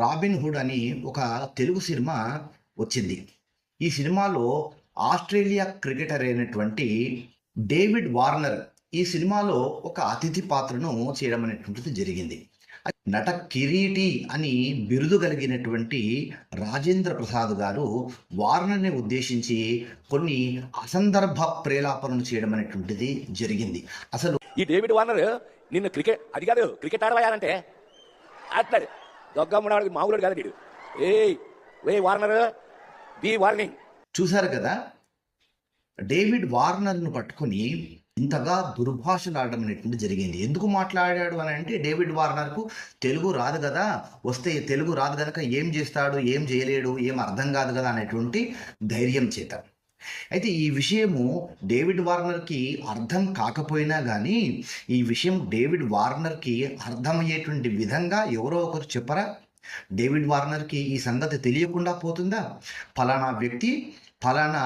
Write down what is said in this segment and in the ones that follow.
Robin hood అని ఒక Telugu cinema వచ్చింది. ఈ సినిమాలో ఆస్ట్రేలియా క్రికెటర్ అయినటువంటి డేవిడ్ వార్నర్ ఈ సినిమాలో ఒక అతిథి పాత్రను చేయడం అనేటువంటిది జరిగింది. నట కిరీటి అని బిరుదు కలిగినటువంటి రాజేంద్ర ప్రసాద్ గారు వార్నర్ని ఉద్దేశించి కొన్ని అసందర్భ ప్రేలాపనలు చేయడం అనేటువంటిది జరిగింది. అసలు ఈ డేవిడ్ వార్నర్ నిన్ను క్రికెట్ అది కాదు క్రికెట్ ఆడబోయాలంటే ఆడతాడు దొగ్గమ్మడాడికి మామూలు కాదు వీడు. ఏ ఏ వార్నర్ బి వార్నింగ్. చూశారు కదా? డేవిడ్ వార్నర్ను పట్టుకొని ఇంతగా దుర్భాషలాడడం అనేటువంటి జరిగింది. ఎందుకు మాట్లాడాడు అని అంటే డేవిడ్ వార్నర్కు తెలుగు రాదు కదా వస్తే తెలుగు రాదు కనుక ఏం చేస్తాడు ఏం చేయలేడు ఏం అర్థం కాదు కదా అనేటువంటి ధైర్యం చేత. అయితే ఈ విషయము డేవిడ్ వార్నర్కి అర్థం కాకపోయినా కానీ ఈ విషయం డేవిడ్ వార్నర్కి అర్థమయ్యేటువంటి విధంగా ఎవరో ఒకరు చెప్పరా? డేవిడ్ వార్నర్కి ఈ సంగతి తెలియకుండా పోతుందా? ఫలానా వ్యక్తి ఫలానా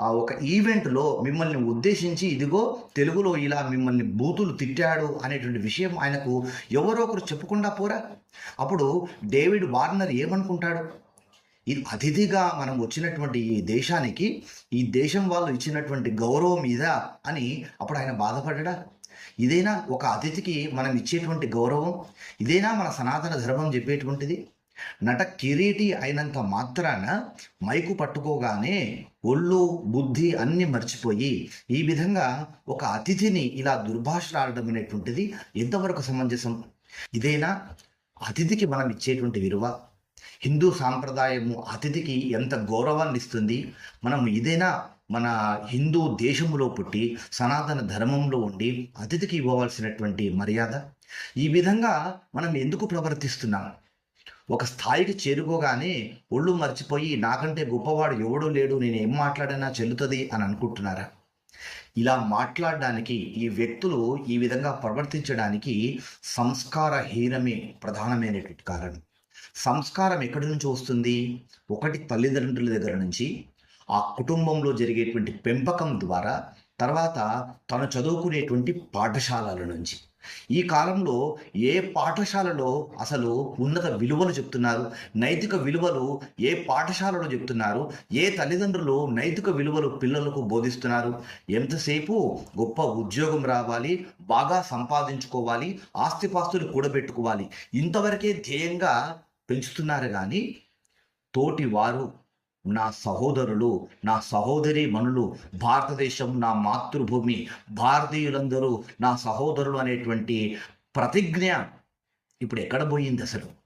ఒక ఈవెంట్లో మిమ్మల్ని ఉద్దేశించి ఇదిగో తెలుగులో ఇలా మిమ్మల్ని బూతులు తిట్టాడు అనేటువంటి విషయం ఆయనకు ఎవరో ఒకరు చెప్పకుండా పోరా? అప్పుడు డేవిడ్ వార్నర్ ఏమనుకుంటాడు? ఇది అతిథిగా మనం వచ్చినటువంటి ఈ దేశానికి ఈ దేశం వాళ్ళు ఇచ్చినటువంటి గౌరవం ఇదా అని అప్పుడు ఆయన బాధపడ్డా ఇదైనా ఒక అతిథికి మనం ఇచ్చేటువంటి గౌరవం? ఇదేనా మన సనాతన ధర్మం చెప్పేటువంటిది? నట కిరీటి అయినంత మాత్రాన మైకు పట్టుకోగానే ఒళ్ళు బుద్ధి అన్ని మర్చిపోయి ఈ విధంగా ఒక అతిథిని ఇలా దుర్భాషలాడడం అనేటువంటిది ఎంతవరకు సమంజసం? ఇదేనా? అతిథికి మనం ఇచ్చేటువంటి విలువ? హిందూ సాంప్రదాయము అతిథికి ఎంత గౌరవాన్ని ఇస్తుంది? మనం ఇదైనా మన హిందూ దేశంలో పుట్టి సనాతన ధర్మంలో ఉండి అతిథికి ఇవ్వవలసినటువంటి మర్యాద? ఈ విధంగా మనం ఎందుకు ప్రవర్తిస్తున్నాం? ఒక స్థాయికి చేరుకోగానే ఒళ్ళు మర్చిపోయి నాకంటే గొప్పవాడు ఎవడూ లేడు నేను ఏం మాట్లాడినా చెల్లుతుంది అని అనుకుంటున్నారా? ఇలా మాట్లాడడానికి ఈ వ్యక్తులు ఈ విధంగా ప్రవర్తించడానికి సంస్కారహీనమే ప్రధానమైనటువంటి కారణం. సంస్కారం ఎక్కడి నుంచి వస్తుంది? ఒకటి తల్లిదండ్రుల దగ్గర నుంచి ఆ కుటుంబంలో జరిగేటువంటి పెంపకం ద్వారా తర్వాత తను చదువుకునేటువంటి పాఠశాలల నుంచి. ఈ కాలంలో ఏ పాఠశాలలో అసలు ఉన్నత విలువలు చెప్తున్నారు? నైతిక విలువలు ఏ పాఠశాలలో చెప్తున్నారు? ఏ తల్లిదండ్రులు నైతిక విలువలు పిల్లలకు బోధిస్తున్నారు? ఎంతసేపు గొప్ప ఉద్యోగం రావాలి బాగా సంపాదించుకోవాలి ఆస్తిపాస్తులు కూడబెట్టుకోవాలి ఇంతవరకే ధ్యేయంగా పెంచుతున్నారు కానీ తోటి వారు నా సహోదరులు నా సహోదరి మనులు భారతదేశం నా మాతృభూమి భారతీయులందరూ నా సహోదరులు అనేటువంటి ప్రతిజ్ఞ ఇప్పుడు ఎక్కడ పోయింది అసలు?